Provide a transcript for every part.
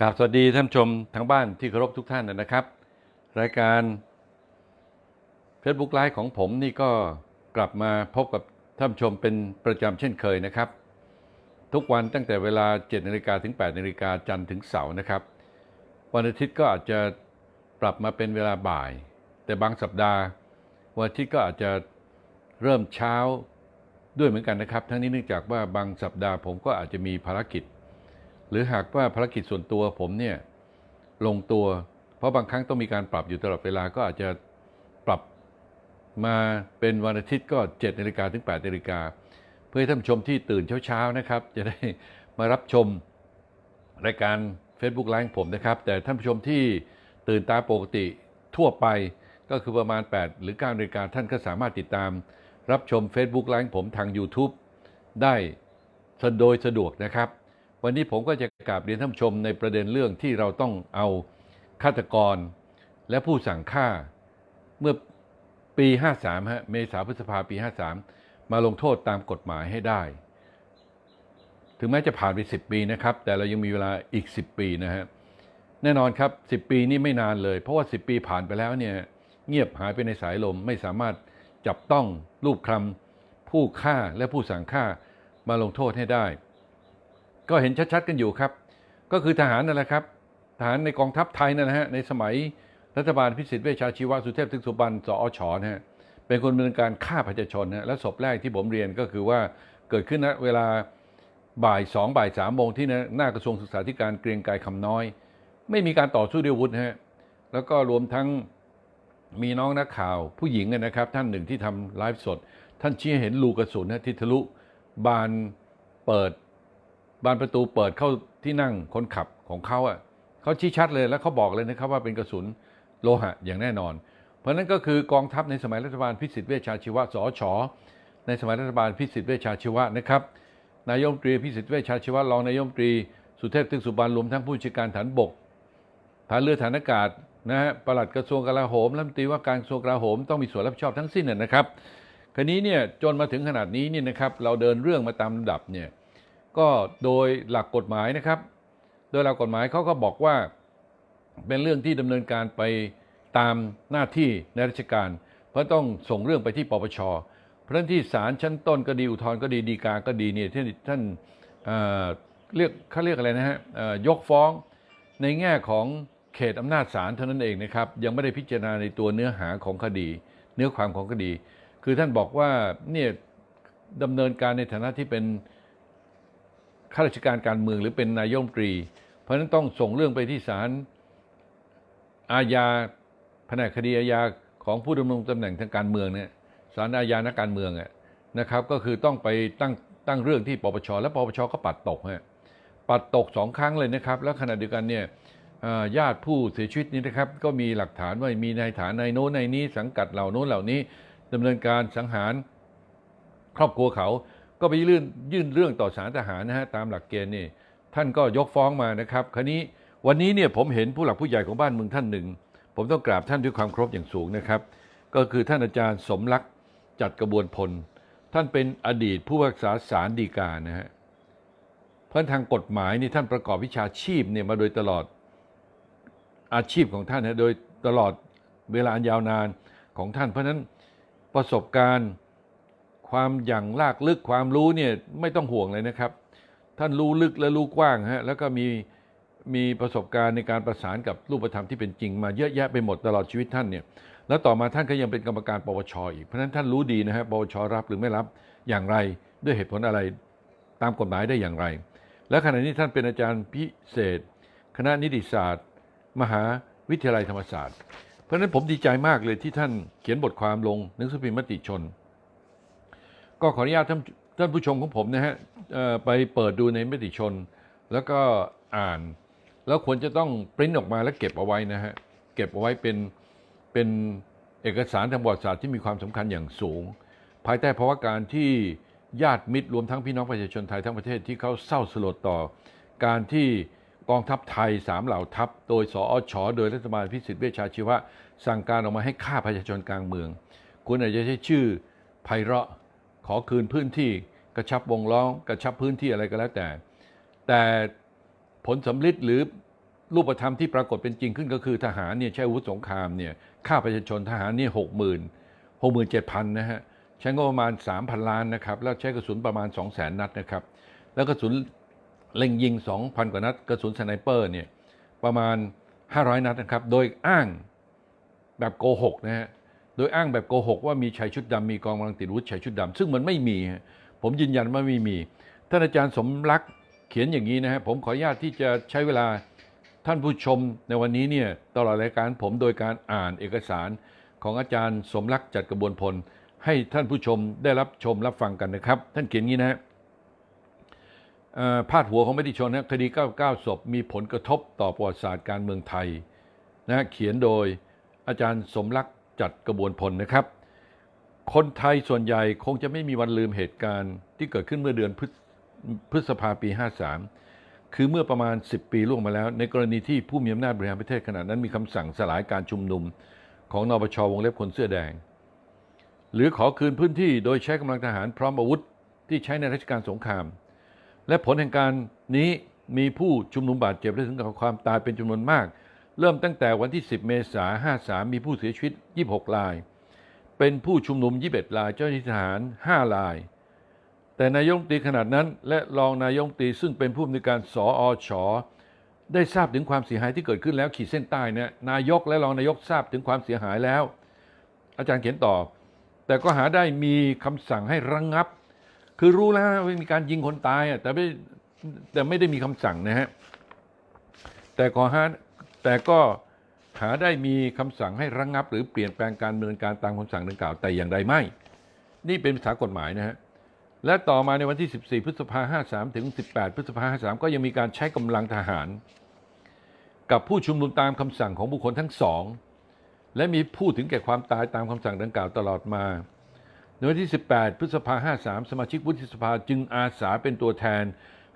กราบสวัสดีท่านชมทางบ้านที่เคารพทุกท่านนะครับ รายการ Facebook ไลฟ์ของผมนี่ก็กลับมาพบกับท่านชมเป็นประจำเช่นเคยนะครับ ทุกวันตั้งแต่เวลา7นาฬิกาถึง8นาฬิกาจันทร์ถึงเสาร์นะครับ วันอาทิตย์ก็อาจจะปรับมาเป็นเวลาบ่าย แต่บางสัปดาห์ วันอาทิตย์ก็อาจจะเริ่มเช้าด้วยเหมือนกันนะครับ ทั้งนี้เนื่องจากว่าบางสัปดาห์ผมก็อาจจะมีภารกิจ หรือหากว่าภารกิจส่วนตัวผมเนี่ยลงตัว เพราะบางครั้งต้องมีการปรับอยู่ตลอดเวลาก็อาจจะปรับมาเป็นวันอาทิตย์ก็7นาฬิกาถึง8นาฬิกาเพื่อให้ท่านชมที่ตื่นเช้าๆนะครับ จะได้มารับชมรายการ Facebook ไลฟ์ผมนะครับ แต่ท่านผู้ชมที่ตื่นตาปกติทั่วไปก็คือประมาณ 8 หรือ9นาฬิกาท่านก็สามารถติดตาม รับชม Facebook ไลฟ์ผมทาง YouTube ได้โดยสะดวกนะครับ วันนี้ผมก็จะกราบเรียนท่านผู้ชมในประเด็นเรื่องที่เราต้องเอาฆาตกร และผู้สั่งฆ่าเมื่อปี 53 ฮะ เมษาพฤษภาปี 53 มาลงโทษตามกฎหมายให้ได้ ถึงแม้จะผ่านไป 10 ปีนะครับ แต่เรายังมีเวลาอีก 10 ปีนะฮะ แน่นอนครับ 10 ปีนี่ไม่นานเลย เพราะว่า 10 ปีผ่านไปแล้วเนี่ย เงียบหายไปในสายลม ไม่สามารถจับต้องรูปคลำผู้ฆ่าและผู้สั่งฆ่ามาลงโทษให้ได้ ก็เห็นชัดๆกันอยู่ครับ ก็คือทหารนั่นแหละครับ ทหารในกองทัพไทยนั่นนะฮะในสมัยรัฐบาลพิสิทธิ์เวชชาชีวะสุเทพทึกสุบรรณสอชนะฮะเป็นคนดำเนินการฆ่าประชาชนนะและศพแรกที่ผมเรียนก็คือว่าเกิดขึ้นณเวลาบ่ายสองบ่ายสามโมงที่หน้ากระทรวงศึกษาธิการเกรียงไกรคำน้อย ไม่มีการต่อสู้ด้วยอาวุธนะฮะแล้วก็รวมทั้งมีน้องนักข่าวผู้หญิงนะครับ ท่านหนึ่งที่ทำไลฟ์สด ท่านชี้เห็นรูกระสุนนะที่ทะลุบานเปิด บานประตูเปิดเข้าที่นั่งคนขับของเขาอะเขาชี้ชัดเลยแล้วเขาบอกเลยนะครับว่าเป็นกระสุนโลหะอย่างแน่นอน เพราะนั้นก็คือกองทัพในสมัยรัฐบาลพิสิทธิ์เวชชาชีวะสอชอในสมัยรัฐบาลพิสิทธิ์เวชชาชีวะนะครับนายมตรีพิสิทธิ์เวชชาชีวะรองนายมตรีสุเทพตึกสุบรรณรวมทั้งผู้บัญชาการฐานบกฐานเรือฐานอากาศนะฮะปลัดกระทรวงกลาโหมรัฐมนตรีว่าการกระทรวงกลาโหมต้องมีส่วนรับผิดชอบทั้งสิ้นนะนะครับ ครนี้เนี่ยจนมาถึงขนาดนี้เนี่ยนะครับเราเดินเรื่องมาตามลำดับเนี่ย ก็โดยหลักกฎหมายนะครับ โดยหลักกฎหมายเขาก็บอกว่าเป็นเรื่องที่ดำเนินการไปตามหน้าที่ในราชการ เพราะต้องส่งเรื่องไปที่ปปช เพราะฉะนั้นที่ศาลชั้นต้นก็ดีอุทธรณ์ก็ดีดีกาก็ดีเนี่ยที่ท่านเอ่อเรียกเขาเรียกอะไรนะฮะเอ่อยกฟ้องในแง่ของเขตอำนาจศาลเท่านั้นเองนะครับยังไม่ได้พิจารณาในตัวเนื้อหาของคดี เนื้อความของคดี คือท่านบอกว่าเนี่ยดำเนินการในฐานะที่เป็น ข้าราชการการเมืองหรือเป็นนายมตรี เพราะฉะนั้นต้องส่งเรื่องไปที่ศาลอาญาแผนกคดีอาญาของผู้ดำรงตำแหน่งทางการเมืองเนี่ยศาลอาญานักการเมืองนะครับ ก็คือต้องไปตั้งตั้งเรื่องที่ปปชและปปชก็ปัดตกฮะปัดตกสองครั้งเลยนะครับ แล้วขณะเดียวกันเนี่ยญาติผู้เสียชีวิตนี้นะครับ ก็มีหลักฐานว่ามีนายฐานนายโน้นนายนี้ สังกัดเหล่าโน้นเหล่านี้ดำเนินการสังหารครอบครัวเขา ก็ไปยื่นยื่นเรื่องต่อศาลทหารนะฮะตามหลักเกณฑ์นี่ท่านก็ยกฟ้องมานะครับคราวนี้วันนี้เนี่ยผมเห็นผู้หลักผู้ใหญ่ของบ้านเมืองท่านหนึ่ง ผมต้องกราบท่านด้วยความเคารพอย่างสูงนะครับ ก็คือท่านอาจารย์สมรักษ์จัดกระบวนพล ท่านเป็นอดีตผู้พิพากษาศาลฎีกานะฮะเพราะทางกฎหมายนี่ท่านประกอบวิชาชีพเนี่ยมาโดยตลอดอาชีพของท่านนะโดยตลอดเวลาอันยาวนานของท่าน เพราะฉะนั้นประสบการณ์ ความอย่างลากลึกความรู้เนี่ยไม่ต้องห่วงเลยนะครับ ท่านรู้ลึกและรู้กว้างฮะแล้วก็มีมีประสบการณ์ในการประสานกับรูปธรรมที่เป็นจริงมาเยอะแยะไปหมดตลอดชีวิตท่านเนี่ยแล้วต่อมาท่านก็ยังเป็นกรรมการปปชอีกเพราะฉะนั้นท่านรู้ดีนะฮะปปชรับหรือไม่รับอย่างไรด้วยเหตุผลอะไรตามกฎหมายได้อย่างไร และขณะนี้ท่านเป็นอาจารย์พิเศษ คณะนิติศาสตร์ มหาวิทยาลัยธรรมศาสตร์ เพราะฉะนั้นผมดีใจมากเลยที่ท่านเขียนบทความลงหนังสือพิมพ์มติชน ก็ขออนุญาตท่านท่านผู้ชมของผมนะฮะไปเปิดดูในมติชน แล้วก็อ่าน แล้วควรจะต้องปริ้นออกมาแล้วเก็บเอาไว้นะฮะเก็บเอาไว้เป็นเป็นเอกสารทางประวัติศาสตร์ที่มีความสำคัญอย่างสูง ภายใต้ภาวะการที่ญาติมิตรรวมทั้งพี่น้องประชาชนไทยทั้งประเทศที่เขาเศร้าสลดต่อ การที่กองทัพไทยสามเหล่าทัพ โดยสอชโดยรัฐบาลพิสิทธิ์เวชชาชีวะ สั่งการออกมาให้ฆ่าประชาชนกลางเมือง คุณอาจจะใช้ชื่อไพเราะ ขอคืนพื้นที่กระชับวงล้อมกระชับพื้นที่อะไรก็แล้วแต่ แต่ผลสำลิดหรือรูปธรรมที่ปรากฏเป็นจริงขึ้นก็คือทหารเนี่ยใช้อาวุธสงครามเนี่ยฆ่าประชาชนทหารเนี่ยหกหมื่นหกหมื่นเจ็ดพันนะฮะใช้งบประมาณสามพันล้านนะครับแล้วใช้กระสุนประมาณสองแสนนัดนะครับ แล้วกระสุนเล็งยิงสองพันกว่านัด กระสุนสไนเปอร์เนี่ยประมาณห้าร้อยนัดนะครับ โดยอ้างแบบโกหกนะฮะ โดยอ้างแบบโกหกว่ามีชายชุดดำมีกองกำลังติดอาวุธชายชุดดำซึ่งมันไม่มี ผมยืนยันว่าไม่มีท่านอาจารย์สมรักเขียนอย่างนี้นะฮะผมขออนุญาตที่จะใช้เวลาท่านผู้ชมในวันนี้เนี่ยตลอดรายการผมโดยการอ่านเอกสารของอาจารย์สมรักจัดกระบวนพล ให้ท่านผู้ชมได้รับชมรับฟังกันนะครับ ท่านเขียนงี้นะฮะเอ่อพาดหัวของมติชนนะคดี 99 ศพ มีผลกระทบต่อประวัติศาสตร์การเมืองไทยนะฮะเขียนโดยอาจารย์สมรัก จัดกระบวนพลนะครับ คนไทยส่วนใหญ่คงจะไม่มีวันลืมเหตุการณ์ที่เกิดขึ้นเมื่อเดือนพฤษภาปี 53 คือเมื่อประมาณ 10 ปีล่วงมาแล้ว ในกรณีที่ผู้มีอำนาจบริหารประเทศขณะนั้นมีคำสั่งสลายการชุมนุม ของนปชวงเล็บคนเสื้อแดง หรือขอคืนพื้นที่โดยใช้กำลังทหารพร้อมอาวุธที่ใช้ในรัชกาลสงคราม และผลแห่งการนี้มีผู้ชุมนุมบาดเจ็บและถึงกับความตายเป็นจำนวนมาก เริ่มตั้งแต่วันที่ 10 เมษายน 53 มีผู้เสียชีวิต 26 ราย เป็นผู้ชุมนุม 21 ราย เจ้าหน้าที่ทหาร 5 ราย แต่นายกตีขนาดนั้น และรองนายกตีซึ่งเป็นผู้อำนวยการสออชได้ทราบถึงความเสียหายที่เกิดขึ้นแล้วขีดเส้นใต้นี่ยนายกและรองนายกทราบถึงความเสียหายแล้ว อาจารย์เขียนต่อ แต่ก็หาได้มีคำสั่งให้ระงงับ คือรู้แล้วว่ามีการยิงคนตายแต่ไม่แต่ไม่ได้มีคำสั่งนะฮะแต่ก็หา แต่ก็หาได้มีคำสั่งให้ระงงับ หรือเปลี่ยนแปลงการดำเนินการตามคำสั่งดังกล่าวแต่อย่างใดไม่ นี่เป็นภาษากฎหมายนะฮะและต่อมาในวันที่ 14 พฤษภา53 ถึง 18 พฤษภา53 ก็ยังมีการใช้กำลังทหาร กับผู้ชุมนุมตามคำสั่งของบุคคลทั้งสอง และมีผู้ถึงแก่ความตายตามคำสั่งดังกล่าวตลอดมา ในวันที่ 18 พฤษภา53 สมาชิกวุฒิสภาจึงอาสาเป็นตัวแทน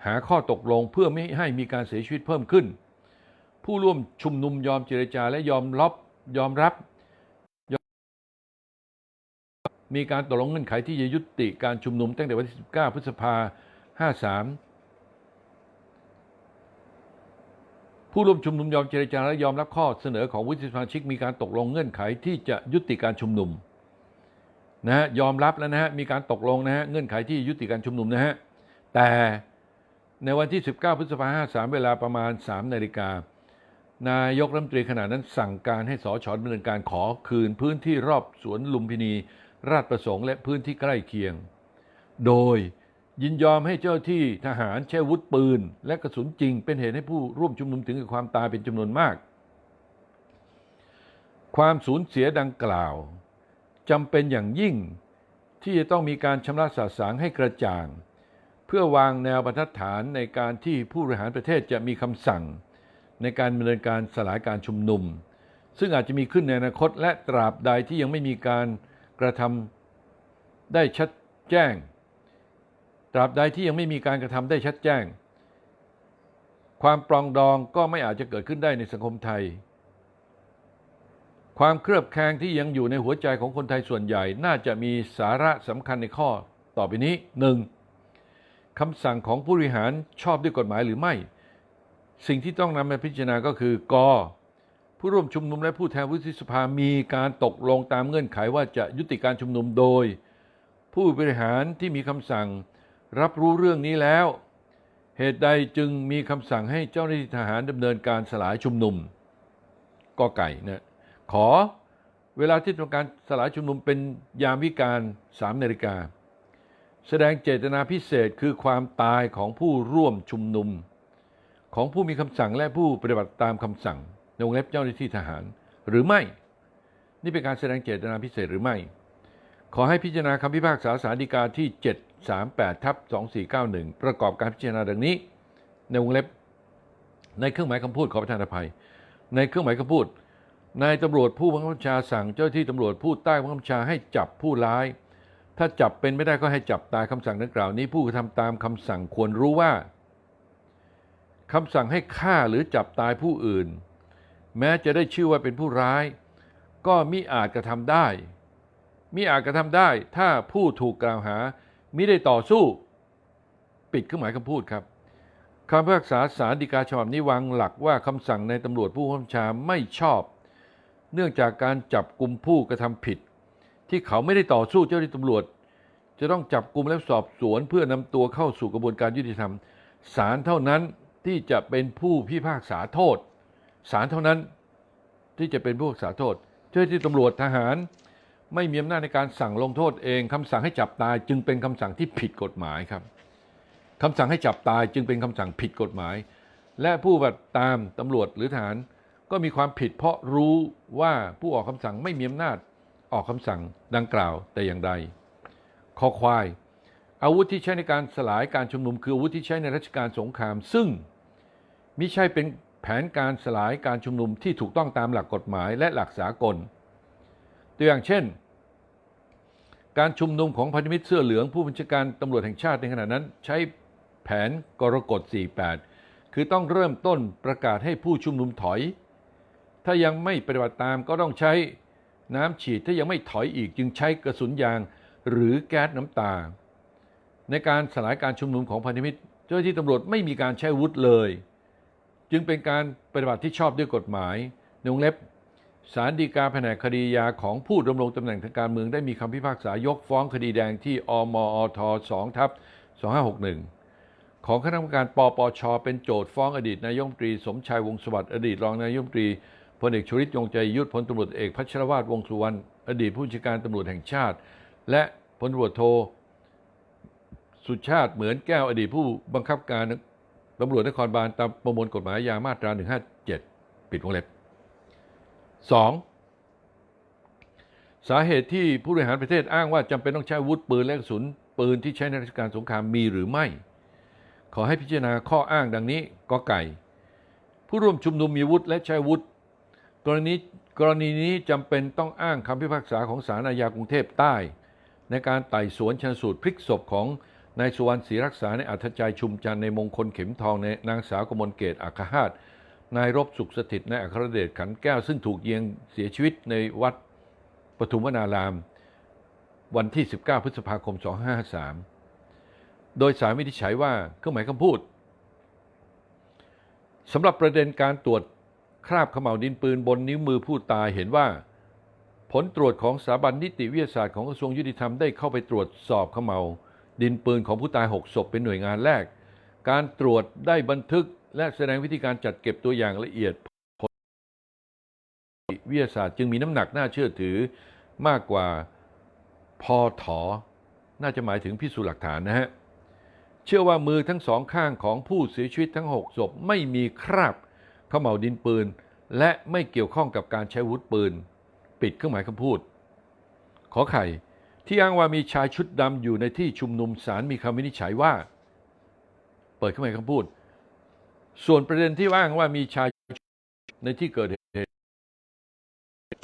หาข้อตกลงเพื่อไม่ให้มีการเสียชีวิตเพิ่มขึ้น ผู้ร่วมชุมนุมยอมเจรจาและยอมรับยอมรับ มีการตกลงเงื่อนไขที่จะยุติการชุมนุมตั้งแต่วันที่ 19 พฤษภา53 ผู้ร่วมชุมนุมยอมเจรจาและยอมรับข้อเสนอของวุฒิสมาชิก มีการตกลงเงื่อนไขที่จะยุติการชุมนุมนะฮะยอมรับแล้วนะฮะมีการตกลงนะฮะเงื่อนไขที่ยุติการชุมนุมนะฮะแต่ในวันที่ 19 พฤษภา53 เวลาประมาณ 3 นาฬิกา นายกรัฐมนตรีขณะนั้นสั่งการให้สชดำเนินการขอคืนพื้นที่รอบสวนลุมพินี ราชประสงค์และพื้นที่ใกล้เคียง โดยยินยอมให้เจ้าที่ทหารใช้อาวุธปืน และกระสุนจริง เป็นเหตุให้ผู้ร่วมชุมนุมถึงกับความตายเป็นจำนวนมาก ความสูญเสียดังกล่าวจำเป็นอย่างยิ่งที่จะต้องมีการชำระสาสางให้กระจ่าง เพื่อวางแนวบรรทัดฐานในการที่ผู้บริหารประเทศจะมีคำสั่ง ในการดำเนินการสลายการชุมนุม ซึ่งอาจจะมีขึ้นในอนาคตและตราบใดที่ยังไม่มีการกระทำได้ชัดแจ้ง ตราบใดที่ยังไม่มีการกระทำได้ชัดแจ้ง ความปรองดองก็ไม่อาจจะเกิดขึ้นได้ในสังคมไทย ความเครือบแคลงที่ยังอยู่ในหัวใจของคนไทยส่วนใหญ่ น่าจะมีสาระสำคัญในข้อ ต่อไปนี้ 1. คำสั่งของผู้บริหารชอบด้วยกฎหมายหรือไม่ สิ่งที่ต้องนำมาพิจารณาก็คือกอผู้ร่วมชุมนุมและผู้แทนวุฒิสภามีการตกลงตามเงื่อนไขว่าจะยุติการชุมนุมโดย ผู้บริหารที่มีคำสั่งรับรู้เรื่องนี้แล้ว เหตุใดจึงมีคำสั่งให้เจ้าหน้าที่ทหารดำเนินการสลายชุมนุมกอไก่นะขอเวลาที่ต้องการสลายชุมนุมเป็นยามวิการ3นาฬิกาแสดงเจตนาพิเศษคือความตายของผู้ร่วมชุมนุม ของผู้มีคำสั่งและผู้ปฏิบัติตามคำสั่งในวงเล็บเจ้าหน้าที่ทหาร หรือไม่ นี่เป็นการแสดงเจตนาพิเศษหรือไม่ ขอให้พิจารณาคำพิพากษาสารดีกาที่ 738ทับ2491 ประกอบการพิจารณาดังนี้ ในวงเล็บ ในเครื่องหมายคำพูดขอประทานอภัย ในเครื่องหมายคำพูดนายตำรวจผู้บังคับบัญชาสั่งเจ้าหน้าที่ตำรวจผู้ใต้บังคับบัญชาให้จับผู้ร้าย ถ้าจับเป็นไม่ได้ก็ให้จับตายคำสั่งดังกล่าวนี้ผู้กระทำตามคำสั่งควรรู้ว่า คำสั่งให้ฆ่าหรือจับตายผู้อื่น แม้จะได้ชื่อว่าเป็นผู้ร้าย ก็มิอาจกระทำได้ มิอาจกระทำได้ถ้าผู้ถูกกล่าวหามิได้ต่อสู้ ปิดเครื่องหมายคำพูดครับคำพิพากษาสารดีกาฉบับนี้วางหลักว่าคำสั่งในตำรวจผู้คับชาไม่ชอบ เนื่องจากการจับกลุ่มผู้กระทำผิด ที่เขาไม่ได้ต่อสู้เจ้าหน้าที่ตำรวจ จะต้องจับกลุ่มและสอบสวนเพื่อนำตัวเข้าสู่กระบวนการยุติธรรมศาลเท่านั้น ที่จะเป็นผู้พิพากษาโทษศาลเท่านั้นที่จะเป็นผู้พิพากษาโทษเจ้าที่ตำรวจทหารไม่มีอำนาจในการสั่งลงโทษเองคำสั่งให้จับตายจึงเป็นคำสั่งที่ผิดกฎหมายครับคำสั่งให้จับตายจึงเป็นคำสั่งผิดกฎหมาย และผู้ปฏิบัตตามตำรวจหรือทหารก็มีความผิดเพราะรู้ว่าผู้ออกคำสั่งไม่มีอำนาจออกคำสั่งดังกล่าวแต่อย่างใดคอควาย อาวุธที่ใช้ในการสลายการชุมนุมคืออาวุธที่ใช้ในรัชกาลสงคราม ซึ่ง มิใช่เป็นแผนการสลายการชุมนุมที่ถูกต้องตามหลักกฎหมายและหลักสากล ตัวอย่างเช่น การชุมนุมของพันธมิตรเสื้อเหลืองผู้บัญชาการตำรวจแห่งชาติในขณะนั้น ใช้แผนกรกฎ 48 คือต้องเริ่มต้นประกาศให้ผู้ชุมนุมถอย ถ้ายังไม่ปฏิบัติตามก็ต้องใช้น้ำฉีดถ้ายังไม่ถอยอีกจึงใช้กระสุนยางหรือแก๊สน้ำตา ในการสลายการชุมนุมของพันธมิตร เจ้าหน้าที่ตำรวจไม่มีการใช้วุธเลย จึงเป็นการปฏิบัติที่ชอบด้วยกฎหมายในวงเล็บสารดีกาแผนกคดียาของผู้ดำรงตำแหน่งทางการเมืองได้มีคำพิพากษายกฟ้องคดีแดงที่อมอท2ทับ2561 ของคณะกรรมการปปช เป็นโจทย์ฟ้องอดีตนายมตรี สมชายวงสวัสดิ์อดีตรองนายมตรีพลเอกชวลิตยงใจยุทธพลตำรวจเอกพัชรวาทวงสุวรรณอดีตผู้บัญชาการตำรวจแห่งชาติ และพลตำรวจโท สุชาติเหมือนแก้วอดีตผู้บังคับการ ตำรวจนครบาลตามประมวลกฎหมายยามาตรา 157 ปิดวงเล็บ 2. สาเหตุที่ผู้บริหารประเทศอ้างว่าจำเป็นต้องใช้วุธปืนและกระสุนปืนที่ใช้ในราชการสงครามมีหรือไม่ ขอให้พิจารณาข้ออ้างดังนี้กอไก่ ผู้ร่วมชุมนุมมีวุธและใช้วุธกรณีกรณีนี้จำเป็นต้องอ้างคำพิพากษาของศาลอาญากรุงเทพใต้ ในการไต่สวนชันสูตรพลิกศพของ นายสุวรรณศรีรักษาในอัธจัยชุมจันในมงคลเข็มทองในนางสาวกมลเกตอัคหาตนายรบสุขสถิตในอัครเดชขันแก้วซึ่งถูกยิงเสียชีวิตในวัดปทุมวนาราม วันที่ 19 พฤษภาคม 2553 โดยสารวินิจฉัยว่าเครื่องหมายคำพูดสำหรับประเด็นการตรวจคราบขม่าวดินปืนบนนิ้วมือผู้ตายเห็นว่า ผลตรวจของสถาบันนิติวิทยาศาสตร์ของกระทรวงยุติธรรมได้เข้าไปตรวจสอบขม่าว ดินปืนของผู้ตาย 6 ศพเป็นหน่วยงานแรก การตรวจได้บันทึกและแสดงวิธีการจัดเก็บตัวอย่างละเอียดผลวิทยาศาสตร์จึงมีน้ำหนักน่าเชื่อถือมากกว่าพอถอ น่าจะหมายถึงพิสูจน์หลักฐานนะฮะ เชื่อว่ามือทั้งสองข้างของผู้เสียชีวิตทั้ง 6 ศพไม่มีคราบเขม่าวดินปืน และไม่เกี่ยวข้องกับการใช้วุธปืน ปิดเครื่องหมายคำพูด ขอไข่ ที่อ้างว่ามีชายชุดดำอยู่ในที่ชุมนุมศาลมีคำวินิจฉัยว่า เปิดเครื่องหมาคำพูด ส่วนประเด็นที่อ้างว่ามีชายในที่เกิดเหตุ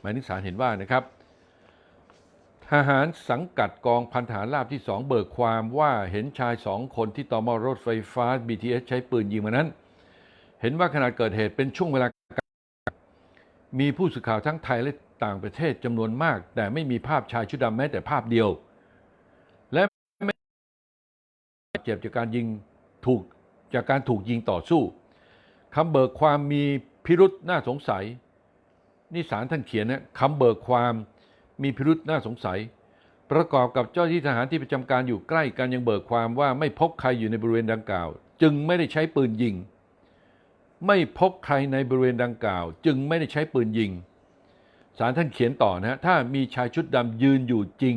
หมายถึงศาลเห็นว่านะครับ ทหารสังกัดกองพันฐานราบที่สองเบิกความว่าเห็นชายสองคนที่ต่อมอรถไฟฟ้า BTS ใช้ปืนยิงมานั้น เห็นว่าขณะเกิดเหตุเป็นช่วงเวลามีผู้สื่อข่าวทั้งไทยและ ต่างประเทศจำนวนมาก แต่ไม่มีภาพชายชุดดำแม้แต่ภาพเดียว และไม่เจ็บจากการยิงถูกจากการถูกยิงต่อสู้คำเบิกความมีพิรุษน่าสงสัย นี่สารท่านเขียนนะคำเบิกความมีพิรุษน่าสงสัย ประกอบกับเจ้าหน้าที่ทหารที่ประจำการอยู่ใกล้กันยังเบิกความว่าไม่พบใครอยู่ในบริเวณดังกล่าว จึงไม่ได้ใช้ปืนยิง ไม่พบใครในบริเวณดังกล่าว จึงไม่ได้ใช้ปืนยิง สารท่านเขียนต่อนะฮะถ้ามีชายชุดดำยืนอยู่จริง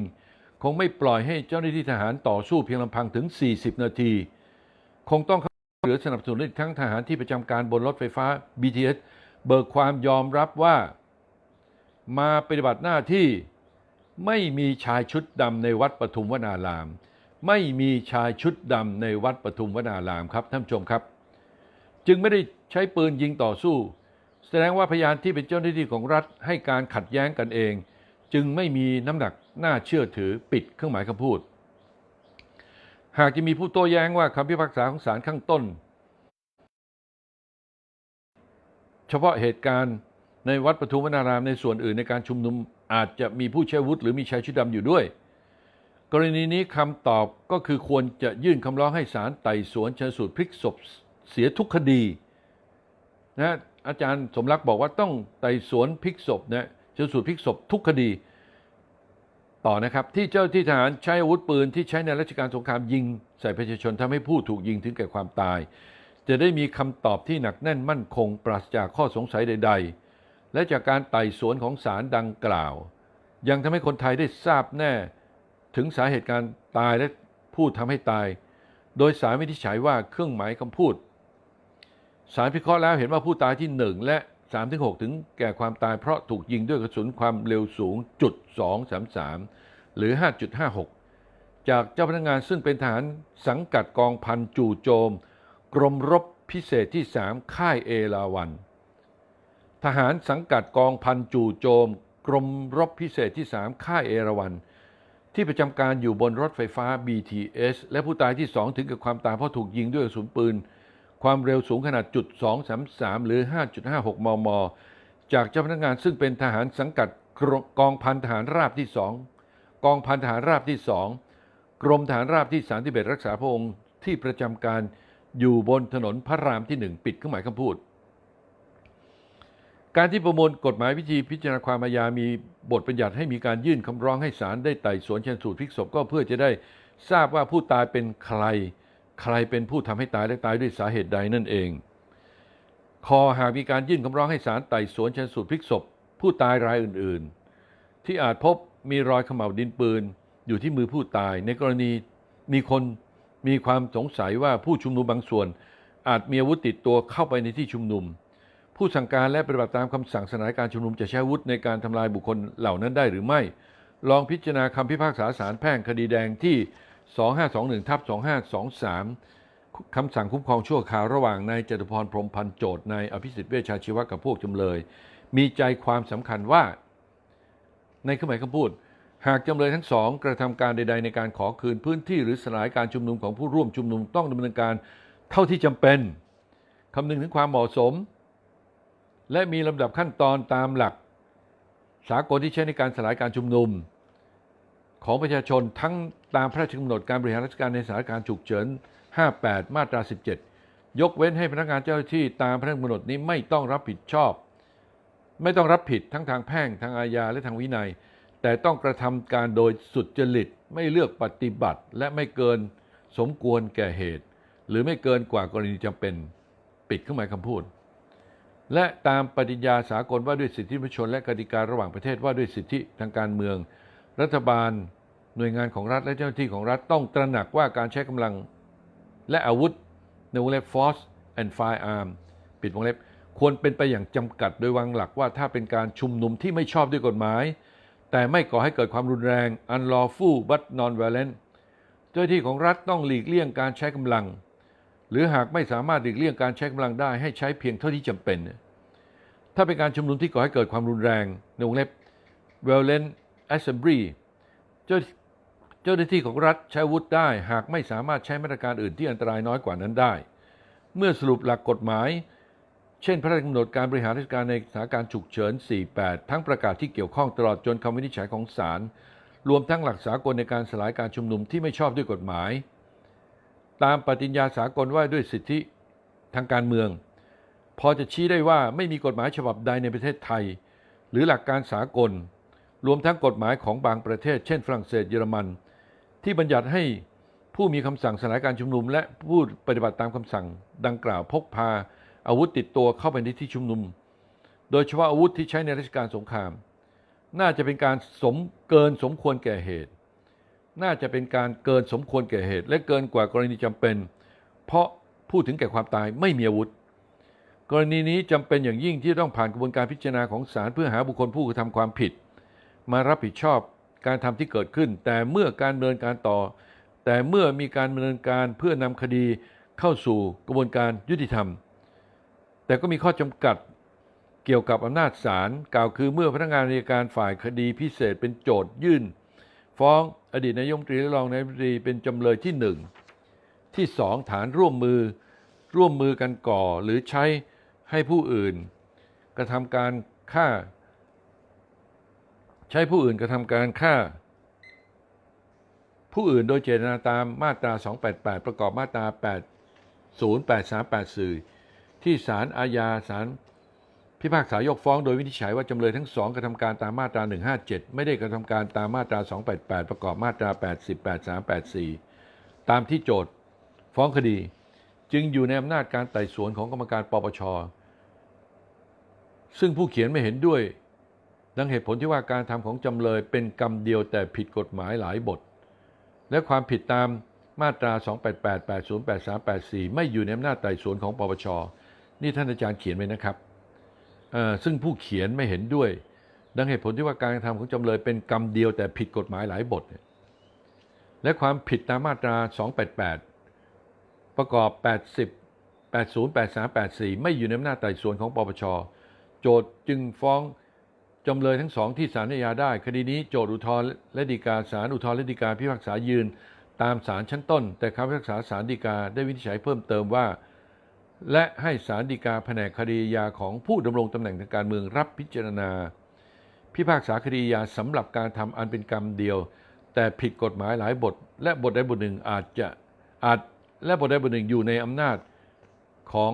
คงไม่ปล่อยให้เจ้าหน้าที่ทหารต่อสู้เพียงลำพังถึง 40 นาที คงต้องเข้าเหลือสนับสนุนอีกทั้งทหารที่ประจำการบนรถไฟฟ้า BTS เบิกความยอมรับว่า มาปฏิบัติหน้าที่ไม่มีชายชุดดำในวัดปทุมวนาราม ไม่มีชายชุดดำในวัดปทุมวนารามครับท่านผู้ชมครับ จึงไม่ได้ใช้ปืนยิงต่อสู้ แสดงว่าพยานที่เป็นเจ้าหน้าที่ของรัฐให้การขัดแย้งกันเอง จึงไม่มีน้ำหนักน่าเชื่อถือปิดเครื่องหมายคำพูด หากจะมีผู้โต้แย้งว่าคำพิพากษาของศาลข้างต้น เฉพาะเหตุการณ์ในวัดปทุมวนารามในส่วนอื่นในการชุมนุมอาจจะมีผู้ใช้วุธหรือมีชายชุดดำอยู่ด้วย กรณีนี้คำตอบก็คือควรจะยื่นคำร้องให้ศาลไต่สวนชันสูตรพลิกศพเสียทุกคดีนะ อาจารย์สมรักบอกว่าต้องไต่สวนพิกศพนะชันสูตรพิกศพทุกคดี ต่อนะครับ ที่เจ้าที่ทหารใช้อาวุธปืนที่ใช้ในราชการสงครามยิง ใส่ประชาชนทำให้ผู้ถูกยิงถึงแก่ความตาย จะได้มีคำตอบที่หนักแน่นมั่นคง ปราศจากข้อสงสัยใด ๆ และจากการไต่สวนของศาลดังกล่าว ยังทำให้คนไทยได้ทราบแน่ ถึงสาเหตุการตายและผู้ทำให้ตาย โดยสารวินิจฉัยว่าเครื่องหมายคำพูด สารพิเคราะห์แล้วเห็นว่าผู้ตายที่ 1 และ 3-6 ถึงแก่ความตายเพราะถูกยิงด้วยกระสุนความเร็วสูงจุด233 หรือ 5.56 จากเจ้าพนักงานซึ่งเป็นทหารสังกัดกองพันจู่โจม กรมรบพิเศษที่ 3 ค่ายเอราวัน ทหารสังกัดกองพันจู่โจม กรมรบพิเศษที่ 3 ค่ายเอราวันที่ประจำการอยู่บนรถไฟฟ้า BTS และผู้ตายที่ 2 ถึงกับความตายเพราะถูกยิงด้วยกระสุนปืน ความเร็วสูงขนาดจุด233 หรือ 5.56 มม จากเจ้าพนักงานซึ่งเป็นทหารสังกัดกองพันทหารราบที่ 2 กองพันทหารราบที่ 2 กรมทหารราบที่31รักษาพระองค์ที่ประจำการอยู่บนถนนพระรามที่ 1 ปิดเครื่องหมายคำพูด การที่ประมวลกฎหมายวิธีพิจารณาความอาญามีบทบัญญัติให้มีการยื่นคำร้องให้ศาลได้ไต่สวนชันสูตรพิกศพก็เพื่อจะได้ทราบว่าผู้ตายเป็นใคร ใครเป็นผู้ทำให้ตายและตายด้วยสาเหตุใดนั่นเอง คอหากมีการยื่นคำร้องให้ศาลไต่สวนชันสูตรพลิกศพ ผู้ตายรายอื่นๆ ที่อาจพบมีรอยเขม่าวดินปืน อยู่ที่มือผู้ตาย ในกรณีมีคนมีความสงสัยว่าผู้ชุมนุมบางส่วน อาจมีอาวุธติดตัวเข้าไปในที่ชุมนุม ผู้สั่งการและปฏิบัติตามคำสั่งสถานการชุมนุมจะใช้อาวุธในการทำลายบุคคลเหล่านั้นได้หรือไม่ ลองพิจารณาคำพิพากษาศาลแพ่งคดีแดงที่ 2521ทับ2523คำสั่งคุ้มครองชั่วคราวระหว่างนายจตุพรพรมพันธ์โจทย์นายอภิสิทธิ์เวชชาชีวะกับพวกจำเลย มีใจความสำคัญว่า ในเครื่องหมายคำพูด หากจำเลยทั้งสองกระทำการใด ๆ ในการขอคืนพื้นที่หรือสลายการชุมนุมของผู้ร่วมชุมนุมต้องดำเนินการเท่าที่จำเป็นคำนึงถึงความเหมาะสม และมีลำดับขั้นตอนตามหลัก สากลที่ใช้ในการสลายการชุมนุม ของประชาชนทั้งตามพระราชกำหนดการบริหารราชการในสถานการณ์ฉุกเฉิน 58 มาตรา 17 ยกเว้นให้พนักงานเจ้าหน้าที่ตามพระราชกำหนดนี้ไม่ต้องรับผิดชอบ ไม่ต้องรับผิดทั้งทางแพ่งทางอาญาและทางวินัย แต่ต้องกระทำการโดยสุดจริตไม่เลือกปฏิบัติและไม่เกินสมควรแก่เหตุ หรือไม่เกินกว่ากรณีจำเป็นปิดเครื่องหมายคำพูด และตามปฏิญญาสากลว่าด้วยสิทธิมนุษยชนและกติการะหว่างประเทศว่าด้วยสิทธิทางการเมือง รัฐบาลหน่วยงานของรัฐและเจ้าหน้าที่ของรัฐต้องตระหนักว่าการใช้กำลังและอาวุธในวงเล็บ force and firearm ปิดวงเล็บควรเป็นไปอย่างจำกัดโดยวางหลักว่าถ้าเป็นการชุมนุมที่ไม่ชอบด้วยกฎหมาย แต่ไม่ก่อให้เกิดความรุนแรง unlawful but non-violent เจ้าหน้าที่ของรัฐต้องหลีกเลี่ยงการใช้กำลัง หรือหากไม่สามารถหลีกเลี่ยงการใช้กำลังได้ให้ใช้เพียงเท่าที่จำเป็น ถ้าเป็นการชุมนุมที่ก่อให้เกิดความรุนแรงในวงเล็บ violent assembly เจ้าเจ้าหน้าที่ของรัฐใช้วุธได้ หากไม่สามารถใช้มาตรการอื่นที่อันตรายน้อยกว่านั้นได้ เมื่อสรุปหลักกฎหมาย เช่นพระราชกำหนดการบริหารราชการในสถานการณ์ฉุกเฉิน 48 ทั้งประกาศที่เกี่ยวข้องตลอดจนคำวินิจฉัยของศาลรวมทั้งหลักสากลในการสลายการชุมนุมที่ไม่ชอบด้วยกฎหมาย ตามปฏิญญาสากลว่าด้วยสิทธิทางการเมือง พอจะชี้ได้ว่าไม่มีกฎหมายฉบับใดในประเทศไทย หรือหลักการสากล รวมทั้งกฎหมายของบางประเทศ เช่น ฝรั่งเศสเยอรมัน ที่บัญญัติให้ผู้มีคำสั่งสลายการชุมนุม และผู้ปฏิบัติตามคำสั่งดังกล่าวพกพาอาวุธติดตัวเข้าไปในที่ชุมนุม โดยเฉพาะอาวุธที่ใช้ในราชการสงคราม น่าจะเป็นการสมเกินสมควรแก่เหตุ น่าจะเป็นการเกินสมควรแก่เหตุ และเกินกว่ากรณีจำเป็น เพราะพูดถึงแก่ความตายไม่มีอาวุธ กรณีนี้จำเป็นอย่างยิ่งที่ต้องผ่านกระบวนการพิจารณาของศาลเพื่อหาบุคคลผู้กระทำความผิด มารับผิดชอบการทำที่เกิดขึ้น แต่เมื่อการดำเนินการต่อ แต่เมื่อมีการดำเนินการเพื่อนำคดีเข้าสู่กระบวนการยุติธรรม แต่ก็มีข้อจำกัดเกี่ยวกับอำนาจศาลกล่าวคือเมื่อพนักงานอัยการฝ่ายคดีพิเศษเป็นโจทยื่น ฟ้องอดีตนายกรัฐมนตรีและรองนายกรัฐมนตรีเป็นจำเลยที่หนึ่งที่สองฐานร่วมมือร่วมมือกันก่อหรือใช้ให้ผู้อื่น กระทำการฆ่า ใช้ผู้อื่นกระทำการฆ่า ผู้อื่นโดยเจตนาตามมาตรา 288 ประกอบมาตรา 8 08384 ที่ศาลอาญาศาลพิพากษายกฟ้องโดยวินิจฉัยว่าจำเลยทั้งสองกระทำการตามมาตรา 157 ไม่ได้กระทำการตามมาตรา 288 ประกอบมาตรา 80 83 84 ตามที่โจทย์ฟ้องคดี จึงอยู่ในอำนาจการไต่สวนของกรรมการปปชซึ่งผู้เขียนไม่เห็นด้วย ดังเหตุผลที่ว่าการทำของจำเลยเป็นกรรมเดียวแต่ผิดกฎหมายหลายบท และความผิดตามมาตรา 288 80 83 84 ไม่อยู่ในอำนาจไต่สวนของปปช นี่ท่านอาจารย์เขียนไว้นะครับ ซึ่งผู้เขียนไม่เห็นด้วย ดังเหตุผลที่ว่าการทำของจำเลยเป็นกรรมเดียวแต่ผิดกฎหมายหลายบท และความผิดตามมาตรา 288 ประกอบ 80 80 83 84 ไม่อยู่ในอำนาจไต่สวนของปปช โจทย์จึงฟ้อง จำเลยทั้งสองที่ศาลอาญาได้ คดีนี้โจทย์อุทธรณ์และฎีกาศาลอุทธรณ์และฎีกาพิพากษายืน ตามศาลชั้นต้น แต่คำพิพากษาศาลฎีกาได้วินิจฉัยเพิ่มเติมว่า และให้ศาลฎีกาแผนกคดีอาของผู้ดำรงตำแหน่งทางการเมืองรับพิจารณา พิพากษาคดีอาญาสำหรับการทำอันเป็นกรรมเดียว แต่ผิดกฎหมายหลายบท และบทใดบทหนึ่งอาจจะอาจและบทใดบทหนึ่งอยู่ในอำนาจของ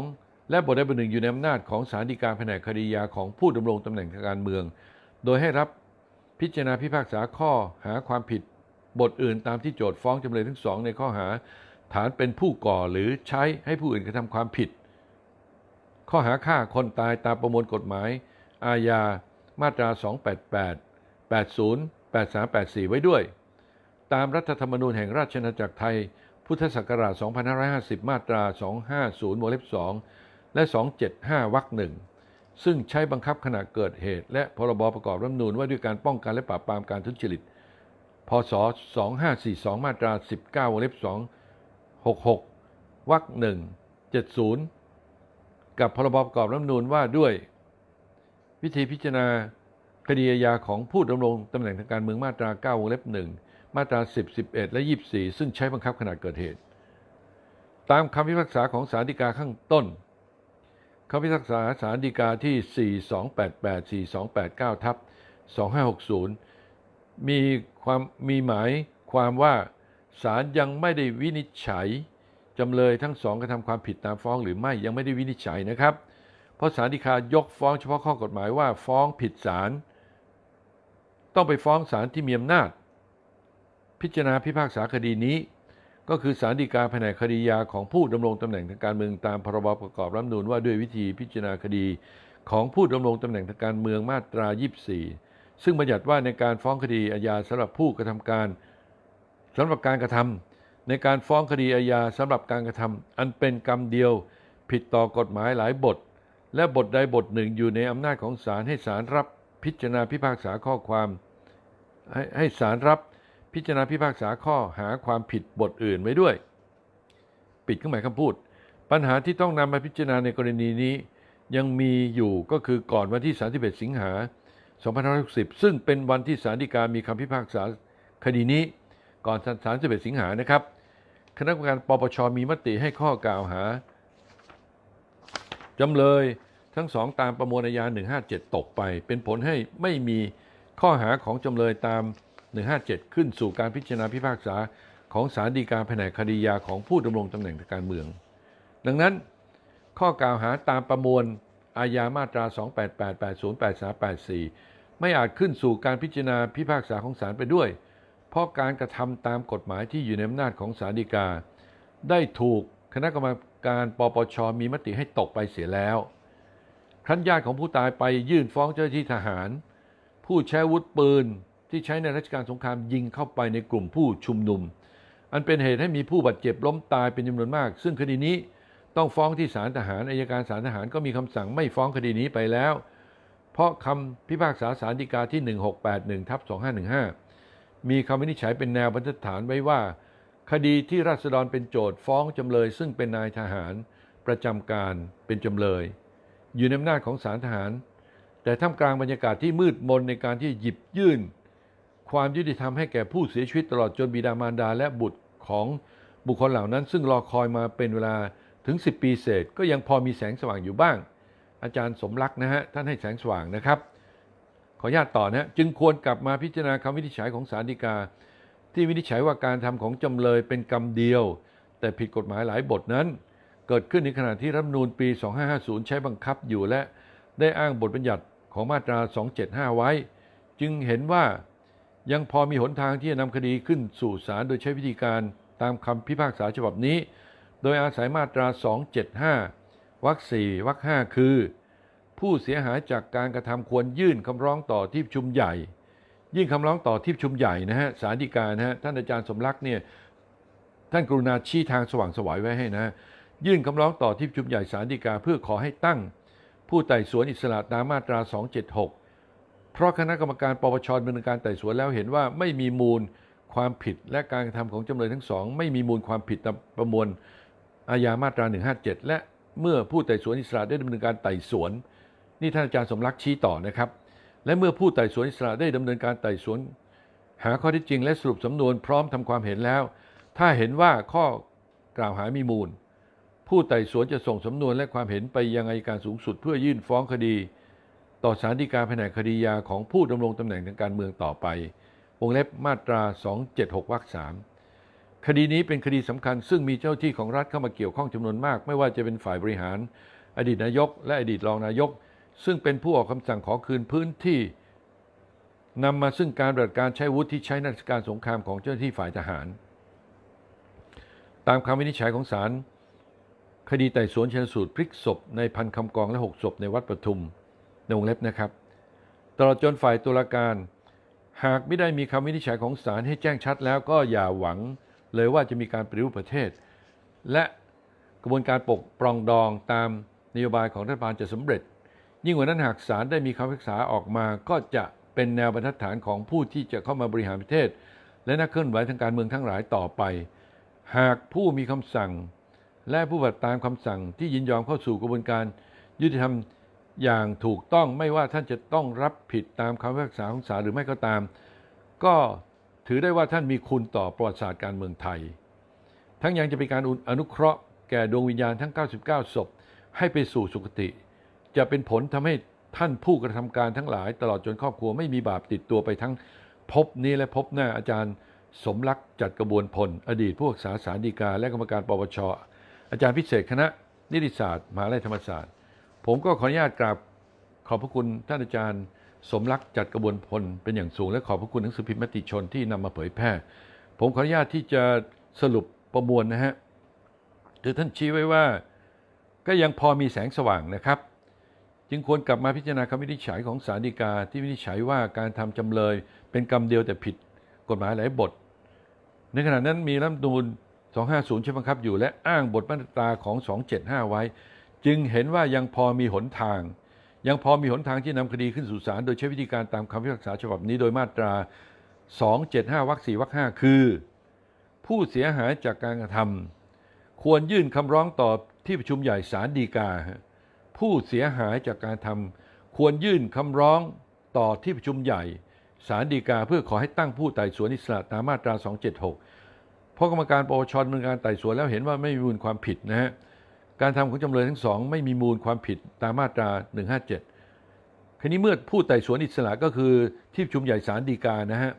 และบทใดบทหนึ่งอยู่ในอำนาจของศาลฎีกาแผนกคดีอาของผู้ดำรงตำแหน่งทางการเมือง โดยให้รับพิจารณาพิพากษาข้อหาความผิดบทอื่นตามที่โจทย์ฟ้องจำเลยทั้งสองในข้อหา ฐานเป็นผู้ก่อหรือใช้ให้ผู้อื่นกระทำความผิด ข้อหาฆ่าคนตายตามประมวลกฎหมาย อาญามาตรา 288 80 83 84 ไว้ด้วย ตามรัฐธรรมนูญแห่งราชอาณาจักรไทย พุทธศักราช 2550 มาตรา 250วงเล็บ2 และ 275 วรรคหนึ่งซึ่งใช้บังคับขณะเกิดเหตุ และพรบประกอบรัฐธรรมนูญว่าด้วยการป้องกันและปราบปรามการทุจริต พศ 2542 มาตรา 19 วงเล็บ 2 66 วรรคหนึ่ง70 กับพรบประกอบรัฐธรรมนูญว่าด้วย วิธีพิจารณาคดีอาญาของผู้ดำรงตำแหน่งทางการเมืองมาตรา 9 วงเล็บ 1 มาตรา 10 11 และ 24 ซึ่งใช้บังคับขณะเกิดเหตุ ตามคำพิพากษาของศาลฎีกาข้างต้น คำพิพากษาศาลฎีกาที่ 4288 4289 ทับ 2560 มีความมีหมายความว่าศาลยังไม่ได้วินิจฉัยจำเลยทั้งสองกระทำความผิดตามฟ้องหรือไม่ยังไม่ได้วินิจฉัยนะครับ เพราะศาลฎีกายกฟ้องเฉพาะข้อกฎหมายว่าฟ้องผิดศาลต้องไปฟ้องศาลที่มีอำนาจ พิจารณาพิพากษาคดีนี้ ก็คือศาลฎีกาแผนกคดียาของผู้ดำรงตำแหน่งทางการเมืองตามพรบประกอบรัฐธรรมนูญว่าด้วยวิธีพิจารณาคดีของผู้ดำรงตำแหน่งทางการเมืองมาตรา 24 ซึ่งบัญญัติว่าในการฟ้องคดีอาญาสำหรับผู้กระทำการสำหรับการกระทำในการฟ้องคดีอาญาสำหรับการกระทำอันเป็นกรรมเดียวผิดต่อกฎหมายหลายบท และบทใดบทหนึ่งอยู่ในอำนาจของศาลให้ศาลรับพิจารณาพิพากษาข้อความ ให้ให้ศาลรับ พิจารณาพิพากษาข้อหาความผิดบทอื่นไว้ด้วย ปิดเครื่องหมายคำพูด ปัญหาที่ต้องนำมาพิจารณาในกรณีนี้ ยังมีอยู่ก็คือก่อนวันที่ 31 สิงหา2560 ซึ่งเป็นวันที่ศาลฎีกามีคำพิพากษาคดีนี้ก่อน31สิงหานะครับ คณะกรรมการปปชมีมติให้ข้อกล่าวหาจำเลยทั้งสองตามประมวลอาญา157 ตกไป เป็นผลให้ไม่มีข้อหาของจำเลยตาม 157 ขึ้นสู่การพิจารณาพิพากษาของศาลฎีกาแผนกคดียาของผู้ดำรงตำแหน่งทางการเมือง ดังนั้น ข้อกล่าวหาตามประมวลอาญามาตรา 288 80 83 84 ไม่อาจขึ้นสู่การพิจารณาพิพากษาของศาลไปด้วย เพราะการกระทำตามกฎหมายที่อยู่ในอำนาจของศาลฎีกา ได้ถูกคณะกรรมการปปชมีมติให้ตกไปเสียแล้วครั้นญาติของผู้ตายไปยื่นฟ้องเจ้าหน้าที่ทหาร ผู้ใช้วุธปืน ที่ใช้ในรัชกาลสงครามยิงเข้าไปในกลุ่มผู้ชุมนุม อันเป็นเหตุให้มีผู้บาดเจ็บล้มตายเป็นจำนวนมาก ซึ่งคดีนี้ต้องฟ้องที่ศาลทหารอายการศาลทหารก็มีคำสั่งไม่ฟ้องคดีนี้ไปแล้ว เพราะคำพิพากษาศาลฎีกาที่ 1681ทับ2515 มีคำวินิจฉัยเป็นแนวบรรทัดฐานไว้ว่า คดีที่ราษฎรเป็นโจทย์ฟ้องจำเลย ซึ่งเป็นนายทหารประจำการเป็นจำเลย อยู่ในอำนาจของศาลทหาร แต่ท่ามกลางบรรยากาศที่มืดมนในการที่หยิบยื่น ความยุติธรรมให้แก่ผู้เสียชีวิตตลอดจนบิดามารดาและบุตรของบุคคลเหล่านั้น ซึ่งรอคอยมาเป็นเวลาถึง 10 ปีเศษ ก็ยังพอมีแสงสว่างอยู่บ้าง อาจารย์สมรักนะฮะท่านให้แสงสว่างนะครับ ขออนุญาตต่อนะจึงควรกลับมาพิจารณาคำวินิจฉัยของศาลฎีกา ที่วินิจฉัยว่าการทำของจำเลยเป็นกรรมเดียว แต่ผิดกฎหมายหลายบทนั้น เกิดขึ้นในขณะที่รัฐนูญปี 2550 ใช้บังคับอยู่และได้อ้างบทบัญญัติของมาตรา 275 ไว้ จึงเห็นว่า ยังพอมีหนทางที่จะนำคดีขึ้นสู่ศาลโดยใช้วิธีการตามคำพิพากษาฉบับนี้ โดยอาศัยมาตรา 275 วรรค 4 วรรค 5 คือ ผู้เสียหายจากการกระทำควรยื่นคำร้องต่อที่ประชุมใหญ่ ยื่นคำร้องต่อที่ประชุมใหญ่นะฮะศาลฎีกานะฮะท่านอาจารย์สมรักษ์เนี่ยท่านกรุณาชี้ทางสว่างสวายไว้ให้นะยื่นคำร้องต่อที่ประชุมใหญ่ศาลฎีกาเพื่อขอให้ตั้ง ผู้ไต่สวนอิสระตามมาตรา 276 เพราะคณะกรรมการปปชดำเนินการไต่สวนแล้วเห็นว่าไม่มีมูลความผิดและการกระทำของจำเลยทั้งสอง ไม่มีมูลความผิดตามประมวลอาญามาตรา 157 และเมื่อผู้ไต่สวนอิสระได้ดำเนินการไต่สวน นี่ท่านอาจารย์สมรักษ์ชี้ต่อนะครับ และเมื่อผู้ไต่สวนอิสระได้ดำเนินการไต่สวน หาข้อเท็จจริงและสรุปสำนวนพร้อมทำความเห็นแล้ว ถ้าเห็นว่าข้อกล่าวหามีมูล ผู้ไต่สวนจะส่งสำนวนและความเห็นไปยังอัยการสูงสุด เพื่อยื่นฟ้องคดี ต่อศาลฎีกาแผนกคดียาของผู้ดำรงตำแหน่งทางการเมืองต่อไป วงเล็บมาตรา 276วรรค3คดีนี้เป็นคดีสำคัญซึ่งมีเจ้าที่ของรัฐเข้ามาเกี่ยวข้องจำนวนมาก ไม่ว่าจะเป็นฝ่ายบริหาร อดีตนายก และอดีตรองนายก ซึ่งเป็นผู้ออกคำสั่งขอคืนพื้นที่นำมาซึ่งการปฏิบัติการใช้วุธที่ใช้ในราชการสงครามของเจ้าหน้าที่ฝ่ายทหาร ตามคำวินิจฉัยของศาลคดีไต่สวนชันสูตรพลิกศพในพันคำกองและหกศพในวัดปทุม ในวงเล็บนะครับ ตลอดจนฝ่ายตุลาการ หากไม่ได้มีคำวินิจฉัยของศาลให้แจ้งชัดแล้วก็อย่าหวังเลยว่าจะมีการปฏิรูปประเทศ และกระบวนการปกปรองดองตามนโยบายของรัฐบาลจะสำเร็จ ยิ่งกว่านั้นหากศาลได้มีคำพิพากษาออกมา ก็จะเป็นแนวบรรทัดฐานของผู้ที่จะเข้ามาบริหารประเทศ และนักเคลื่อนไหวทางการเมืองทั้งหลายต่อไป หากผู้มีคำสั่ง และผู้ปฏิบัติตามคำสั่งที่ยินยอมเข้าสู่กระบวนการยุติธรรม อย่างถูกต้องไม่ว่าท่านจะต้องรับผิดตามคำพิพากษาของศาลหรือไม่ก็ตาม ก็ถือได้ว่าท่านมีคุณต่อประวัติศาสตร์การเมืองไทย ทั้งยังจะเป็นการอนุเคราะห์แก่ดวงวิญญาณทั้ง 99 ศพ ให้ไปสู่สุคติ จะเป็นผลทำให้ท่านผู้กระทำการทั้งหลาย ตลอดจนครอบครัวไม่มีบาปติดตัวไปทั้งภพนี้และภพหน้าอาจารย์สมรักจัดกระบวนพล อดีตผู้รักษาสารดีกาและกรรมการปปชอาจารย์พิเศษคณะนิติศาสตร์มหาวิทยาลัยธรรมศาสตร์ ผมก็ขออนุญาตกราบขอบพระคุณท่านอาจารย์ สมรักจัดกระบวนพลเป็นอย่างสูง และขอบพระคุณหนังสือพิมพ์มติชนที่นำมาเผยแพร่ ผมขออนุญาตที่จะสรุปประมวลนะฮะคือท่านชี้ไว้ว่าก็ยังพอมีแสงสว่างนะครับ จึงควรกลับมาพิจารณาคำวินิจฉัยของศาลฎีกา ที่วินิจฉัยว่าการทำจำเลย เป็นกรรมเดียวแต่ผิดกฎหมายหลายบท ในขณะนั้นมีรัฐมนูญ250ใช้บังคับอยู่และอ้างบทมาตราของ 275 ไว้ จึงเห็นว่ายังพอมีหนทาง ยังพอมีหนทางที่นำคดีขึ้นสู่ศาลโดยใช้วิธีการตามคำพิพากษาฉบับนี้โดยมาตรา 275วรรค4วรรค5คือ ผู้เสียหายจากการกระทำควรยื่นคำร้องต่อที่ประชุมใหญ่ศาลฎีกา ผู้เสียหายจากการทำควรยื่นคำร้องต่อที่ประชุมใหญ่ศาลฎีกาเพื่อขอให้ตั้งผู้ไต่สวนอิสระตามมาตรา 276 เพราะกรรมการปปชดำเนินการไต่สวนแล้วเห็นว่าไม่มีมูลความผิดนะฮะ การทำของจำเลยทั้งสองไม่มีมูลความผิดตามมาตรา 157 คราวนี้เมื่อผู้ไต่สวนอิสระก็คือที่ประชุมใหญ่ศาลฎีกานะฮะ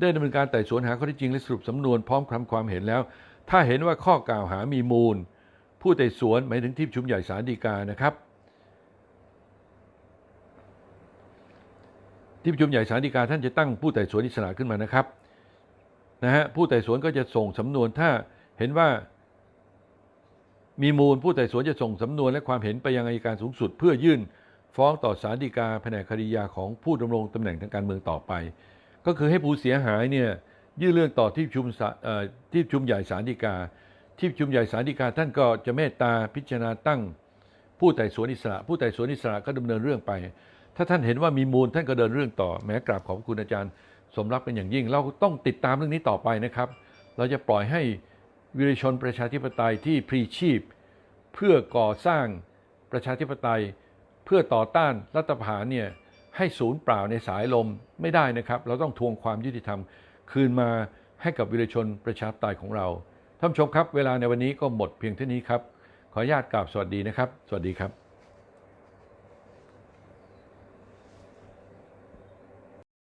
ได้ดำเนินการไต่สวนหาข้อเท็จจริงและสรุปสำนวนพร้อมคำความเห็นแล้ว ถ้าเห็นว่าข้อกล่าวหามีมูล ผู้ไต่สวนหมายถึงที่ประชุมใหญ่ศาลฎีกานะครับ ที่ประชุมใหญ่ศาลฎีกาท่านจะตั้งผู้ไต่สวนอิสระขึ้นมานะครับนะฮะผู้ไต่สวนก็จะส่งสำนวนถ้าเห็นว่า มีมูลผู้ไต่สวนจะส่งสำนวนและความเห็นไปยังอัยการสูงสุด เพื่อยื่นฟ้องต่อศาลฎีกาแผนกคดียาของผู้ดำรงตำแหน่งทางการเมืองต่อไป ก็คือให้ผู้เสียหายเนี่ยยื่นเรื่องต่อที่ประชุมที่ประชุมใหญ่ศาลฎีกา ที่ประชุมใหญ่ศาลฎีกาท่านก็จะเมตตาพิจารณาตั้ง ผู้ไต่สวนอิสระ ผู้ไต่สวนอิสระก็ดำเนินเรื่องไป ถ้าท่านเห็นว่ามีมูลท่านก็เดินเรื่องต่อแม้กราบขอบคุณอาจารย์ สมรักเป็นอย่างยิ่ง เราต้องติดตามเรื่องนี้ต่อไปนะครับ เราจะปล่อยให้ วิรชนประชาธิปไตยที่พรีชีพ เพื่อก่อสร้างประชาธิปไตย เพื่อต่อต้านรัฐประหารเนี่ยให้ศูนย์เปล่าในสายลมไม่ได้นะครับ เราต้องทวงความยุติธรรม คืนมาให้กับวิรชนประชาธิปไตยของเราท่านชมครับ เวลาในวันนี้ก็หมดเพียงเท่านี้ครับ ขออนุญาตกราบสวัสดีนะครับ สวัสดีครับ